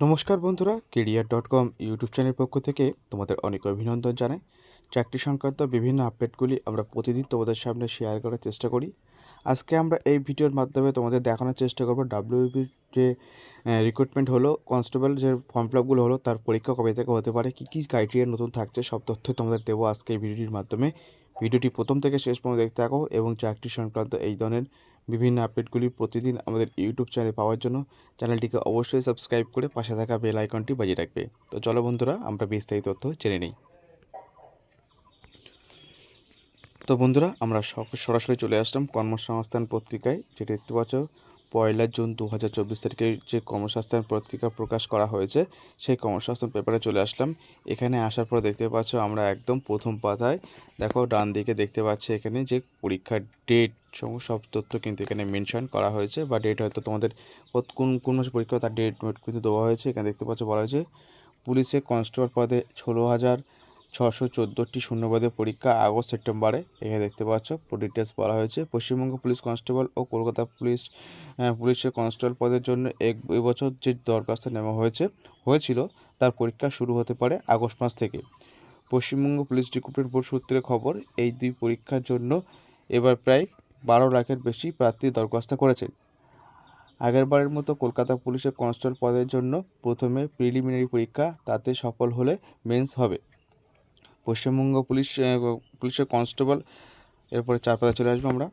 নমস্কার বন্ধুরা career dot com YouTube channel পক্ষ থেকে তোমাদের অনেক অভিনন্দন জানাই। চাকরি সংক্রান্ত বিভিন্ন আপডেটগুলি আমরা প্রতিদিন তোমাদের সামনে শেয়ার করার চেষ্টা করি। আজকে আমরা এই ভিডিওর মাধ্যমে তোমাদের দেখানোর চেষ্টা করব ডাব্লিউবির যে রিক্রুটমেন্ট হলো কনস্টেবল যে ফর্ম ফিলাপগুলো হলো, তার পরীক্ষা কবে থেকে হতে পারে, কী কী ক্রাইটেরিয়া নতুন থাকছে, সব তথ্য তোমাদের দেবো আজকে এই ভিডিওটির মাধ্যমে। ভিডিওটি প্রথম থেকে শেষ পর্যন্ত দেখতে থাকো এবং চাকরি সংক্রান্ত এই ধরনের বিভিন্ন আপডেটগুলি প্রতিদিন আমাদের ইউটিউব চ্যানেলে পাওয়ার জন্য, চ্যানেলটিকে অবশ্যই সাবস্ক্রাইব করে পাশে থাকা বেল আইকনটি বাজিয়ে রাখবে। তো চলো বন্ধুরা, আমরা বিস্তারিত তথ্য জেনে নিই। তো বন্ধুরা, আমরা সরাসরি চলে আসলাম কর্মসংস্থান পত্রিকায়, যেটা ইতিবাচক পয়লা জুন দু হাজার চব্বিশ তারিখে যে কর্মসংস্থান পত্রিকা প্রকাশ করা হয়েছে, সেই কর্মসংস্থান পেপারে চলে আসলাম। এখানে আসার পর দেখতে পাচ্ছ আমরা একদম প্রথম পাতায়। দেখো, ডান দিকে দেখতে পাচ্ছি এখানে যে পরীক্ষার ডেট সব তথ্য কিন্তু এখানে মেনশন করা হয়েছে। বা ডেট হয়তো তোমাদের কোন কোন মাসে পরীক্ষা তার ডেট কিন্তু দেওয়া হয়েছে। এখানে দেখতে পাচ্ছ বলা হয়েছে, পুলিশে কনস্টেবল পদে ষোলো হাজার ছশো চোদ্দোটি শূন্যপদের পরীক্ষা আগস্ট সেপ্টেম্বরে। এখানে দেখতে পাচ্ছ ডিটেলস বলা হয়েছে। পশ্চিমবঙ্গ পুলিশ কনস্টেবল ও কলকাতা পুলিশ পুলিশের কনস্টেবল পদের জন্য এক এবছর যে দরখাস্ত নেওয়া হয়েছে, হয়েছিল, তার পরীক্ষা শুরু হতে পারে আগস্ট মাস থেকে। পশ্চিমবঙ্গ পুলিশ রিক্রুটমেন্ট বোর্ড সূত্রে খবর, এই দুই পরীক্ষার জন্য এবার প্রায় বারো লাখের বেশি প্রার্থী দরখাস্ত করেছেন। আগেরবারের মতো কলকাতা পুলিশের কনস্টেবল পদের জন্য প্রথমে প্রিলিমিনারি পরীক্ষা, তাতে সফল হলে মেন্স হবে। পশ্চিমবঙ্গ পুলিশ পুলিশের কনস্টেবল, এরপরে চার পাতা চলে আসব আমরা।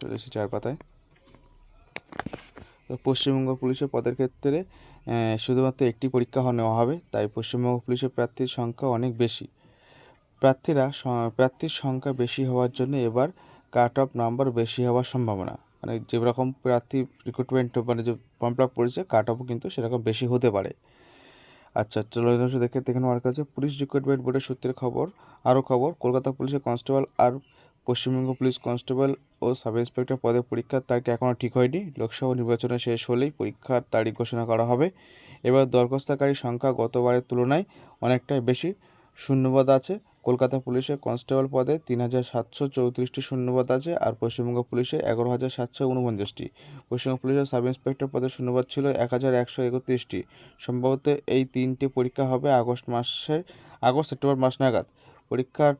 চলে এসেছি চার পাতায়। তো পশ্চিমবঙ্গ পুলিশের পদের ক্ষেত্রে শুধুমাত্র একটি পরীক্ষা নেওয়া হবে, তাই পশ্চিমবঙ্গ পুলিশের প্রার্থীর সংখ্যা অনেক বেশি। প্রার্থীরা প্রার্থীর সংখ্যা বেশি হওয়ার জন্য এবার কাট অফ নাম্বার বেশি হওয়ার সম্ভাবনা। মানে যেরকম প্রার্থী রিক্রুটমেন্ট মানে যে ফর্ম ফিল আপ করেছে কাট অফও কিন্তু সেরকম বেশি হতে পারে। আচ্ছা চলো দেখে দেখে নেওয়ার কাছে পুলিশ রিক্রুটমেন্ট বোর্ডের সূত্রের খবর, আরও খবর, কলকাতা পুলিশের কনস্টেবল আর পশ্চিমবঙ্গ পুলিশ কনস্টেবল ও সাব ইন্সপেক্টর পদে পরীক্ষার তারিখ এখনও ঠিক হয়নি। লোকসভা নির্বাচনে শেষ হলেই পরীক্ষার তারিখ ঘোষণা করা হবে। এবার দরখাস্তকারীর সংখ্যা গতবারের তুলনায় অনেকটাই বেশি। শূন্যপদ আছে। কলকাতা পুলিশের কনস্টেবল পদে তিন হাজার সাতশো চৌত্রিশটি শূন্যপদ আছে আর পশ্চিমবঙ্গ পুলিশে এগারো হাজার সাতশো উনপঞ্চাশটি পশ্চিমবঙ্গ পুলিশের সাব ইন্সপেক্টর পদে শূন্যপদ ছিল এক হাজার একশো একত্রিশটি। সম্ভবত এই তিনটি পরীক্ষা হবে আগস্ট মাসের, আগস্ট সেপ্টেম্বর মাস নাগাদ। পরীক্ষার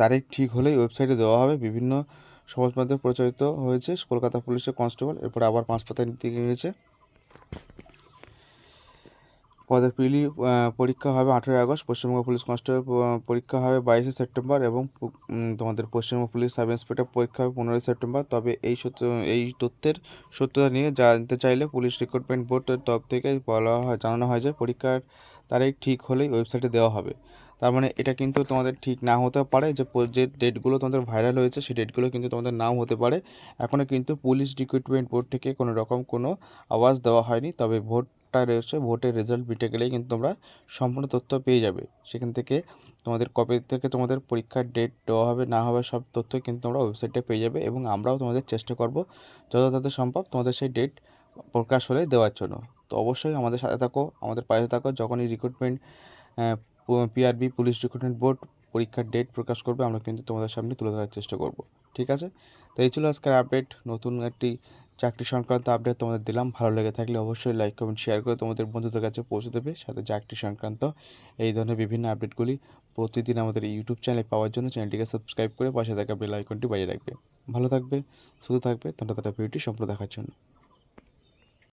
তারিখ ঠিক হলেই ওয়েবসাইটে দেওয়া হবে। বিভিন্ন সমাজ মাধ্যমে প্রচারিত হয়েছে কলকাতা পুলিশের কনস্টেবল। এরপর আবার পাঁচ পাতায় দিকে গেছে প্রিলি পরীক্ষা হবে আঠেরোই আগস্ট। পশ্চিমবঙ্গ পুলিশ কনস্টেবল পরীক্ষা হবে বাইশে সেপ্টেম্বর এবং তোমাদের পশ্চিমবঙ্গ পুলিশ সাব ইন্সপেক্টর পরীক্ষা হবে পনেরোই সেপ্টেম্বর। তবে এই সত্য এই তথ্যের সত্যতা নিয়ে জানতে চাইলে পুলিশ রিক্রুটমেন্ট বোর্ডের তরফ থেকে বলা হয়, জানানো হয় যে পরীক্ষার তারিখ ঠিক হলেই ওয়েবসাইটে দেওয়া হবে। তার মানে এটা কিন্তু তোমাদের ঠিক না হতে পারে যে যে ডেটগুলো তোমাদের ভাইরাল হয়েছে সেই ডেটগুলো কিন্তু তোমাদের নাও হতে পারে। এখনও কিন্তু পুলিশ রিক্রুটমেন্ট বোর্ড থেকে কোনো রকম কোনো আওয়াজ দেওয়া হয়নি। তবে ভোটটা রয়েছে, ভোটের রেজাল্ট বিটে গেলেই কিন্তু তোমরা সম্পূর্ণ তথ্য পেয়ে যাবে। সেখান থেকে তোমাদের কবে থেকে তোমাদের পরীক্ষার ডেট দেওয়া হবে, না হবে সব তথ্য কিন্তু তোমরা ওয়েবসাইটে পেয়ে যাবে এবং আমরাও তোমাদের চেষ্টা করব যত সম্ভব তোমাদের সেই ডেট প্রকাশ হলে দেওয়ার জন্য। তো অবশ্যই আমাদের সাথে থাকো, আমাদের পাশে থাকো, যখনই recruitment PRB police recruitment board পরীক্ষার ডেট প্রকাশ করবে, আমরা কিন্তু তোমাদের সামনে তুলে ধরার চেষ্টা করব। ঠিক আছে? তো এই ছিল আজকের আপডেট নতুন একটি চাকরি সংক্রান্ত আপডেট তোমাদের দিলাম। ভালো লেগে থাকলে অবশ্যই লাইক কমেন্ট শেয়ার করে তোমাদের বন্ধুদের কাছে পৌঁছে দেবে। সাথে চাকরি সংক্রান্ত এই ধরনের বিভিন্ন আপডেটগুলি প্রতিদিন আমাদের ইউটিউব চ্যানেলে পাওয়ার জন্য চ্যানেলটিকে সাবস্ক্রাইব করে পাশে থাকা বেল আইকনটি বাজিয়ে রাখবে। ভালো থাকবে শুধু থাকবে। তোমরা তারা ভিডিওটি সম্পূর্ণ দেখার জন্য।